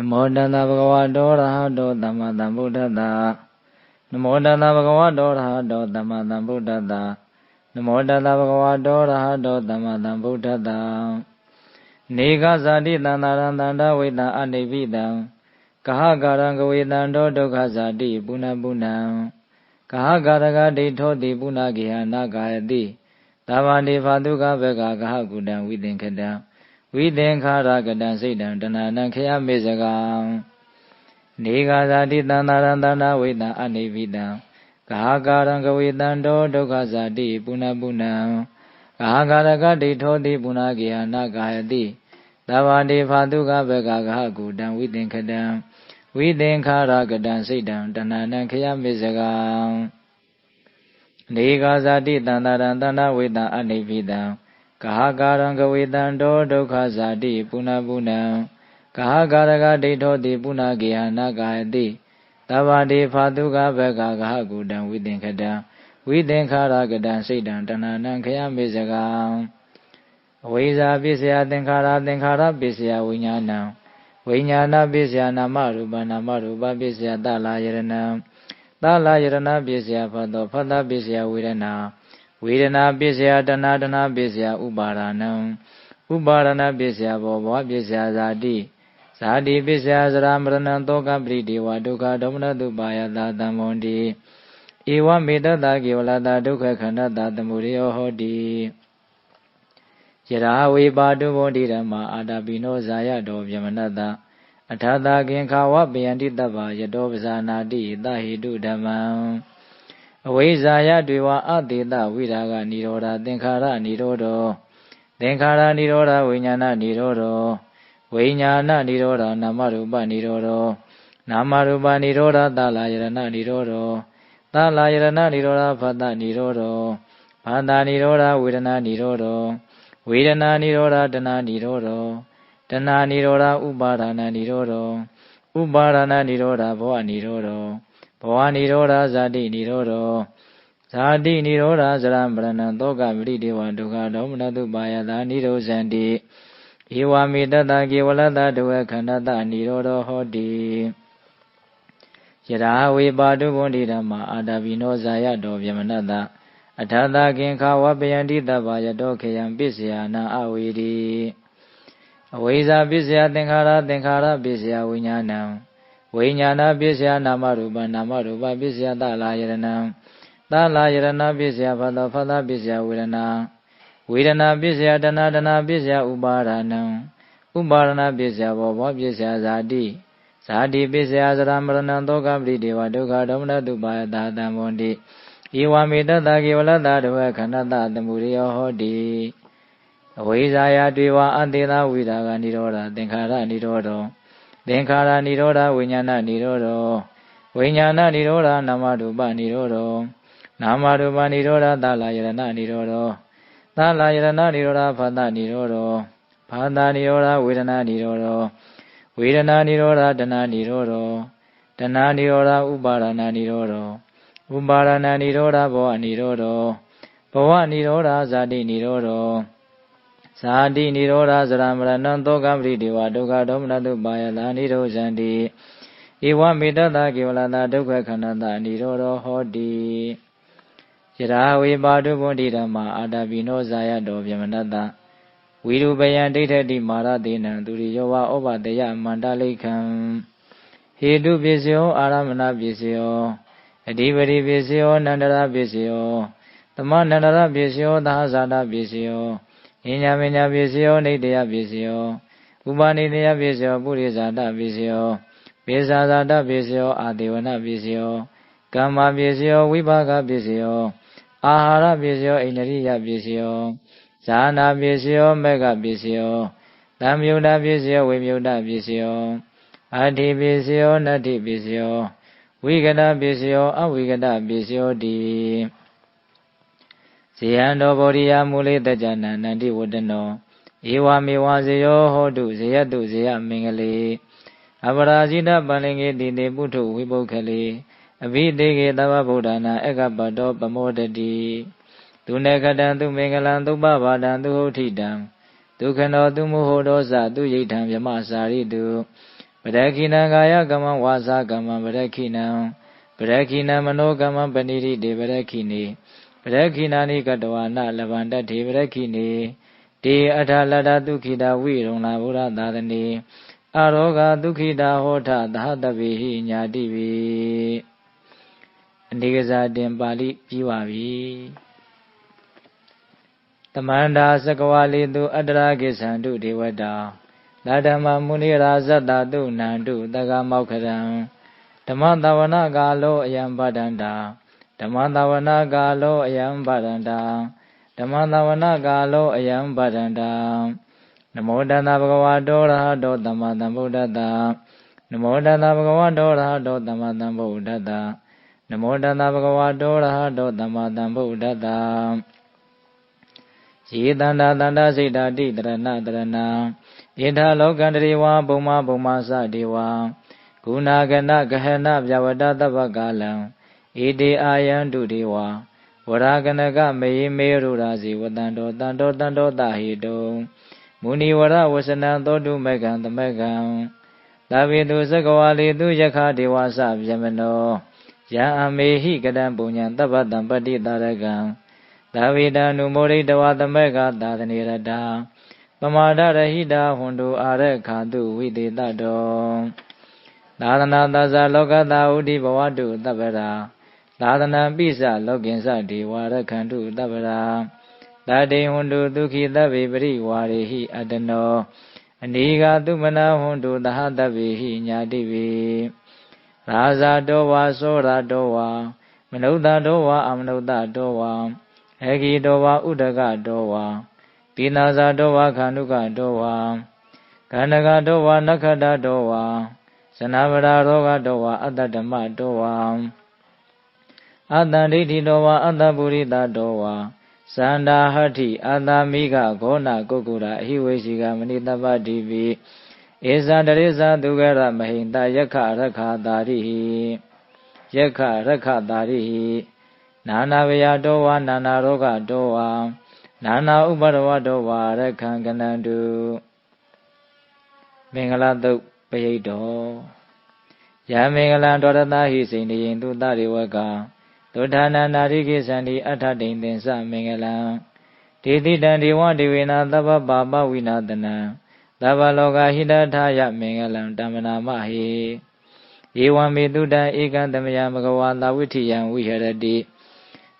နမောတတဗုဒ္ဓဝါတောရဟတောသမ္မာသမ္ဗုဒ္ဓတ္တနမောတတဗုဒ္ဓဝါတောရဟတောသမ္မာသမ္ဗုဒ္ဓတ္တနမောတတဗုဒ္ဓဝါတောရဟတောသမ္မာသမ္ဗုဒ္ဓတ္တနေကဇာတိတန္တာရံတန္တဝိတံအနိပိတံကဟကာရံကဝေတံတောဒုက္ခဇာတိပုဏ္ဏပုဏ္ဏံကဟကာရကဒိဋ္ဌောတိပုဏ္ဏဂေဟနာကာယတိသဗ္ဗန္တိဖာတုကဘကကဟကုတံဝိသင်္ခတံ ဝိသင်္ခါရကတံစိတ်တံတဏ္ဏံခယမေဇကံနေဃာဇာတိတန္တာရံတန္တဝိတံအနိပိတံကာကာရံကဝေတံတောဒုက္ခဇာတိပုဏ္ဏပုဏ္ဏံကာကာရကဒိဋ္ဌောတိပုဏ္ဏဂေဟနာကာယတိသဗ္ဗန္တိဖာတုကဘကကဟကုတံဝိသင်္ခတံဝိသင်္ခါရကတံစိတ်တံတဏ္ဏံခယမေဇကံနေဃာဇာတိတန္တာရံတန္တဝေတံအနိပိတံ ကာကာရံကဝေတံတောဒုက္ခဇာတိပုဏ္ဏပုဏ္ဏံကာကာရကဒိဋ္ဌောတိပုဏ္ဏဂေဟနာကာယတိသဗ္ဗတိဖာတုကဘကကဟကုတံဝိသင်္ခတံဝိသင်္ခါရကတံစိတ်တံတဏ္ဏံခယမေဇကံအဝိဇ္ဇာပစ္စယသင်္ခါရသင်္ခါရပစ္စယဝိညာဏံဝိညာဏပစ္စယနာမရူပနာမရူပပစ္စယတလာယရဏံတလာယရဏပစ္စယဖတ်သောဖတ်တပစ္စယဝေဒနာ ဝေဒနာပစ္စယတဏတဏပစ္စယဥပါဒနံဥပါဒနာပစ္စယဘောဘောပစ္စယဇာတိဇာတိပစ္စယဇရာမရဏံသောကပရိဒေဝဒုက္ခဒေါမနတုပါယတာတံမွန်တိဧဝမေတ္တကေဝလတာဒုက္ခခန္ဓတာတမှုရိယောဟောတိယရာဝေပါတုဘောတိဓမ္မာအာတာပိနောဇာယတောဗျမနတအထာတာကင်္ခာဝပယန္တိတဗ္ဗယတောပဇာနာတိသဟိတုဓမ္မံ အဝိဇ္ဇာယတွေဝအတေတဝိရာဂនិရောဓသင်္ခါရនិရောဓောသင်္ခါရនិရောဓဝိညာဏនិရောဓောဝိညာဏនិရောဓနာမရူပនិရောဓောနာမရူပនិရောဓသလာယရဏនិရောဓောသလာယရဏនិရောဓဖတ္တនិရောဓောဘာတာនិရောဓဝေဒနာនិရောဓောဝေဒနာនិရောဓတဏនិရောဓောတဏនិရောဓဥပါဒနာនិရောဓောဥပါဒနာនិရောဓဘောနိရောဓော ဘဝနိရောဓဇာတိနိရောဓောဇာတိနိရောဓဇရမရဏံသောကပရိဒေဝဒုက္ခဒေါမနတုပါယတာနိရောဇန္တိဧဝမေတ္တကေဝလတတဝေခန္ဓတနိရောဓဟောတိယရာဝေပါတုဘုန်ဒီဓမ္မအာတာဘိနောဇာယတောဗျမနတအထာတာကင်္ခဝပယန္တိတဘာယတောခေယံပစ္စယနာအဝေတိအဝိဇ္ဇာပစ္စယသင်္ခါရသင်္ခါရပစ္စယဝိညာဏံ ဝိညာဏပစ္စယနာမရူပနာမရူပပစ္စယတလာယရဏံတလာယရဏပစ္စယဖတ်တော်ဖတ်တာပစ္စယဝေဒနာဝေဒနာပစ္စယတဏတဏပစ္စယဥပါဒနံဥပါဒနာပစ္စယဘောဘောပစ္စယဇာတိဇာတိပစ္စယဇရမရဏံသောကပရိဒေဝဒုက္ခဒေါမနတုပါယတာတံဝန္တိဧဝမေတ္တကေဝလတတဝခန္ဓတသမှုရိယောဟောတိအဝိဇ္ဇာယတွေဝအတေသာဝိရာဂនិရောဓသင်္ခါရនិရောဓ သင်္ခါရនិရောဓဝိညာဏនិရောဓဝိညာဏនិရောဓနာမရူပនិရောဓနာမရူပនិရောဓသလာယရဏនិရောဓသလာယရဏនិရောဓဖသនិရောဓဖသនិရောဓဝေဒနာនិရောဓဝေဒနာនិရောဓတဏនិရောဓတဏនិရောဓဥပါဒနာនិရောဓဥပါဒနာនិရောဓဘောအនិရောဓဘဝនិရောဓဇာတိនិရောဓ ဇာတိနိရောဓသရမရဏံသောကပတိဒေဝဒုက္ခဒေါမနတုပါယလာနိရောဇန္တိဧဝမေတ္တာကေဝလတာဒုက္ခခန္ဓာတာနိရောဓဟောတိယရာဝေပါတုပုန္တိဓမ္မာအာတပိနောဇာယတောဗျမနတ္တဝိရူပယံဒိဋ္ဌတိမာရတေနံသူရိယောဝဩဘတယမန္တလိခံဟေတုပစ္စယောအာရမဏပစ္စယောအဓိပတိပစ္စယောနန္တရပစ္စယောသမနန္တရပစ္စယောသာဇာတပစ္စယော ဉာဏမညာပစ္စယောနေတယပစ္စယောဥပနိတယပစ္စယောပုရိဇာတပစ္စယောပိဇာဇာတပစ္စယောအာဒေဝနပစ္စယောကမ္မပစ္စယောဝိပါကပစ္စယောအာဟာရပစ္စယောအိန္ဒရိယပစ္စယောဇာနာပစ္စယောမေဃပစ္စယောသံယုဒပစ္စယောဝိမြုဒပစ္စယောအဋ္ဌိပစ္စယောနတ္ထိပစ္စယောဝိကတပစ္စယောအဝိကတပစ္စယောတိ ဇေယံတော်ဗောဓိယမူလေတကြနန္တိဝတ္တနောဧဝမေဝဇေယောဟောတုဇေယတုဇေယမင်္ဂလေအပရာဇိတပလင်္ကေတိတေပုထုဝိပုခလေအဘိတေကေသဗ္ဗဗုဒ္ဓနာအကပတောပမောတတိသူနေကတံသူမင်္ဂလံသုပ္ပဘာတံသူဟုတ်ထိတံဒုက္ခနောသူမုဟောဒောဇသူယိဋ္ဌံမြမစာရိတုပရခိဏကာယကမ္မဝါစာကမ္မပရခိဏပရခိဏမနောကမ္မပဏိတိတေပရခိနေပ ရခိဏနိကတဝနာလဗန္တထေပရခိနေတေအထာလတ္တဒုခိတာဝိရုံနာဘုရသာသနေအရောဂဒုခိတာဟောထသဟတပိဟိညာတိပိအနေကစားတင်ပါဠိပြီးပါပြီတမန္တာသကဝါလိတုအတ္တရာကိသံတုဒေဝတာသာဓမ္မမုနိရာဇတတုနန္တုတက္ကမောက္ခရံဓမ္မတဝနာကာလောအယံပဒန္တာ ဓမ္မတဝနာကာလောအယံပဒန္တာဓမ္မတဝနာကာလောအယံပဒန္တာနမောတတဗုဒ္ဓဝါတောရဟတောသမ္မာသမ္ဗုဒ္ဓတ္တနမောတတဗုဒ္ဓဝါတောရဟတောသမ္မာသမ္ဗုဒ္ဓတ္တနမောတတဗုဒ္ဓဝါတောရဟတောသမ္မာသမ္ဗုဒ္ဓတ္တယေတန္တာတန္တာစိတ်တာတိတရဏတရဏဣထလောကန္တရေဝဘုံမဘုံမစတေဝဂုဏကနဂဟနဗျဝတတပ္ပကာလံ ဣတိအာယံတုတေဝဝရကနကမေယမေရုရာစီဝတံတောတံတောတံတောတဟိတုမုဏိဝရဝစနံသောတုမေကံသမကံသဗ္ဗေတုသကဝါလေတုယခဒေဝစဗျမနောယံအမေဟိကတံပုညံတပ္ပတံပတ္တိတာရကံသဗ္ဗေတံနုမောရိတဝသမကသာသနေရတံပမာဒရဟိတာဟွန်တုအာရခာတုဝိတေတတောသာသနာသဇာလောကတာဥဒိဘဝတုတပ္ပရာ သာသနာပိစလောကင်္စဒေဝရခန္တုတပ္ပရာသာတိဟွန်တုဒုခိတဗ္ဗေပရိဝါရေဟိအတနောအနိဃသုမနာဟွန်တုသဟတဗ္ဗေဟိညာတိဝေရာဇာတောဝါသောရတောဝါမနုဿတောဝါအမနုဿတောဝါအဂိတောဝါဥဒကတောဝါပိနာဇာတောဝါခန္ဓုကတောဝါခန္ဓကတောဝါနခတတောဝါဇနဗရာရောဂတောဝါအတ္တဓမ္မတောဝါ အတ္တဒိဋ္ဌိတောဝါအတ္တပုရိသတောဝါသန္တာဟဋ္ဌိအတ္တမိကဂောနာကုက္ကုရာအဟိဝေရှိကမဏိတပ္ပတိပိဧဇာတရိဇာသူကရမဟိတယက္ခရခာတာရိဟိယက္ခရခတာရိဟိနာနာဝယတောဝါနာနာရောဂတောဝါနာနာဥပရဝတောဝါရခံကနန္တုမင်္ဂလာတုတ်ပရိတ်တော်ယမင်္ဂလံဒေါရတဟိစိန်တိယင်သူတရိဝက သုထာနန္နာရိကိသန္တိအထတိန်သင်္စမင်္ဂလံဒေတိတံဒေဝဒေဝေနသဗ္ဗပါပဝိနာတနံသဗ္ဗလောကဟိတထာယမင်္ဂလံတမ္မနာမဟိဧဝံမေတုတံဧကံတမယမဂဝါသာဝိထိယံဝိဟရတိ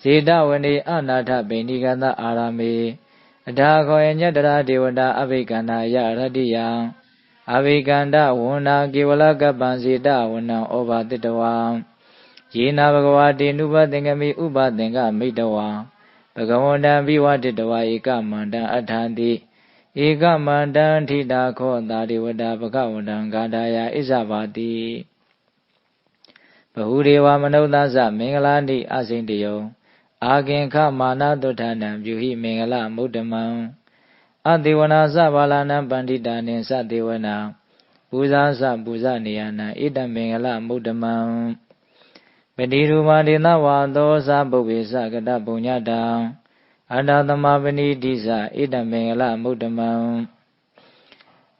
ဇေတဝနေအနာထပိဏိကတအာရမေအထာခောယညတရာဒေဝတာအဘိကန္နာယရတ္တိယံအဘိကန္တဝန္နာကေဝလကပ္ပံဇေတဝနံဩဘာတိတဝံ ယေနာဘဂဝါတေနုပသင်္ကမိဥပသင်္ကမိတဝံဘဂဝန္တံဘိဝတိတဝါဧကမန္တံအထာန္တိဧကမန္တံထိတာခောတာဒေဝတာဘဂဝန္တံဂါထာယဣဇဘာတိဘဟုဒေဝမနုဿသမင်္ဂလာတိအစိန်တယုံအာကင်ခမာနတုထာနံပြုဟိမင်္ဂလမုဒ္ဓမံအတေဝနာသဘာလနံပန္တိတာနိသတေဝနာပူဇာသပူဇနေယနာဣတမင်္ဂလမုဒ္ဓမံ ပတိရူပဒေနဝါသောသပုဗ္ဗေသကတပုညတံအတ္တသမပဏိတိသဣတမင်္ဂလမုဒ္ဓမံ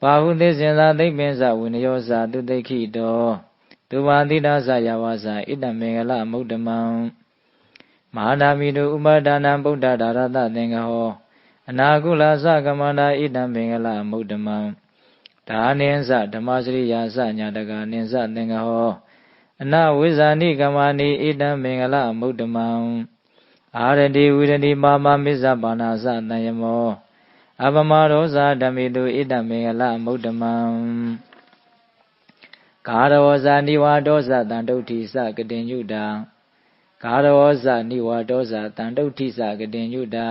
ပါဟုသစ္စေသာသိပ္ပင်္စဝိနယောဇာတုတိခိတောသူဝါတိတာသယဝါဇာဣတမင်္ဂလမုဒ္ဓမံမဟာနာမိတုဥပါဒနာဗုဒ္ဓဒါရတသင်္ကဟောအနာကုလသကမန္တာဣတံမင်္ဂလမုဒ္ဓမံဒါနိသဓမ္မစရိယာစညာတကနိသသင်္ကဟော အနဝိဇာနိကမာနိဣတံမင်္ဂလမုဒ္ဓမံအာရတိဝိရတိပါမမစ္ဆပါဏာသတံယမောအပမရောဇာဓမိတုဣတံမင်္ဂလမုဒ္ဓမံကာရောဇာနိဝါဒောဇတံတုဋ္ဌိသကတိညုတံကာရောဇနိဝါဒောဇတံတုဋ္ဌိသကတိညုတံ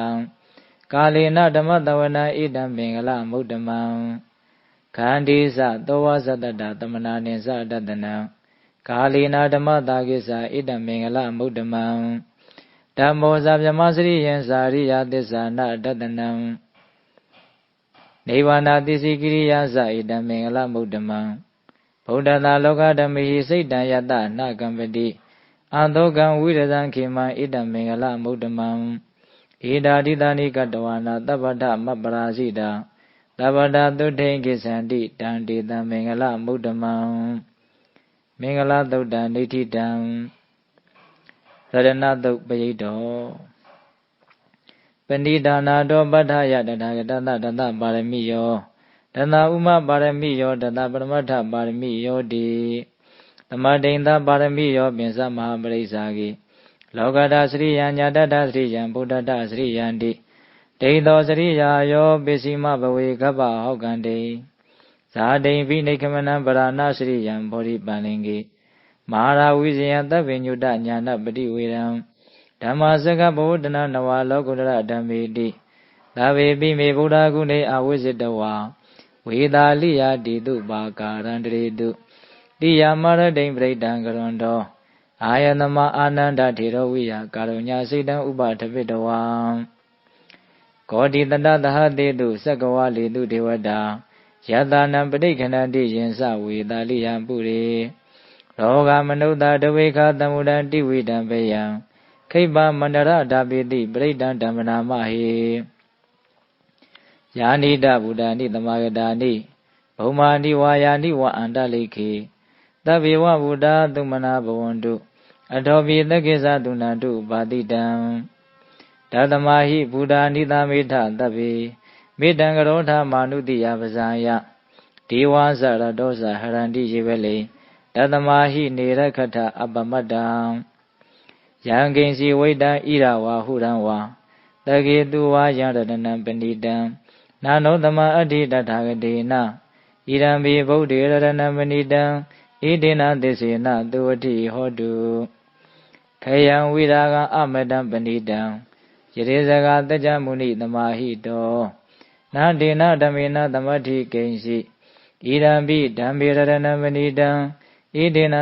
ကာလေနဓမ္မတဝနာဣတံမင်္ဂလမုဒ္ဓမံခန္ဒီသသောဝဇတတသမနာနိသတတနံ ကာလေနာဓမ္မတာကိစ္စဣတံမင်္ဂလမုဒ္ဓမံဓမ္မောဇဗြမစရိယံဇာရိယသစ္စာနာတတနံနိဗ္ဗာန်သစ္စည်းကိရိယာဇဣတံမင်္ဂလမုဒ္ဓမံဗုဒ္ဓသာလောကဓမ္မိစိတ်တံယတနာကံပတိအသောကံဝိရဇံခေမံဣတံမင်္ဂလမုဒ္ဓမံဧတာတိတာနိကတဝါနာတပ္ပတမပ္ပရာဇိတာသဗ္ဗတာသုထိန်ကိသန္တိတံတေတံမင်္ဂလမုဒ္ဓမံ မင်္ဂလသုတ်တံဒိဋ္ဌိတံသရဏသုတ်ပရိတ္တောပဏိဒါနာတောပဋ္ဌယတထာဂတတတတပါရမိယောတဏဥမပါရမိယောတတပရမတ္ထပါရမိယောတိသမတိန်သပါရမိယောပင်စမဟာပရိစ္ဆာကိလောကတာစရိယံညာတတစရိယံဗုဒ္ဓတစရိယံတိဒိဋ္ဌောစရိယာယောပစ္စည်းမဘဝေကပ္ပဟောကံတေ ဇာတိန်ဖိနိခမနံပရာဏစရိယံဘောဓိပန္လင်ကိမဟာရာဝိဇယံသဗ္ဗညုတညာနပတိဝေရံဓမ္မစကဗုဒ္ဓနာနဝလောကုတရဓမ္မေတိသဗ္ဗေပိမေဗုဒ္ဓဂုဏေအဝိဇ္ဇတဝါဝေသာလိယတိတုပါကာရန္တရေတုတိယမရတိံပရိဒံကရွန်တောအာယတမအာနန္ဒထေရဝိယကာရုညာစိတံဥပထပိတဝံကောတိတတသဟတေတုသက္ကဝလေတုဒေဝတာ ယတာနံပဋိခဏတိယင်စဝေတာလိယံပုရိရောဂမနုဿတဝေခသမုဒံတိဝိတံပေယံခိဗ္ဗမန္တရဓာပိတိပရိဒံဓမ္မနာမဟေယာနိတဗုဒ္ဓာနိသမဂတာနိဘုံမာနိဝါယာနိဝအန္တလိခေသဗ္ဗေဝဗုဒ္ဓသုမနာဘဝန္တုအထောပိသက္ကိသတုဏန္တုပါတိတံဓတမဟိဗုဒ္ဓာနိသမေထသဗ္ဗေ မေတ္တံကရောထမာနုတိယပဇာယဒေဝဇရတောဇဟရန္တိယေဝလေဓတမဟိနေရခထအပမတ္တံယံကိဉ္စီဝိတံဣရဝါဟုရံဝါတကေတုဝါယရတနံပဏိတံနာနောသမအဋ္ဌိတထာဂတေနဣရံဘိဗုဒ္ဓေရတနံပဏိတံဣတိနာသစ္စေနသုဝတိဟောတုခယံဝိရာဂအမတံပဏိတံယရေဇဂတကြမုနိသမာဟိတော နာဒေနဓမေနသမဋ္ဌိကိဉ္စီဣရံဘိဓမ္မေရတနံပဏိတံဣတိနာ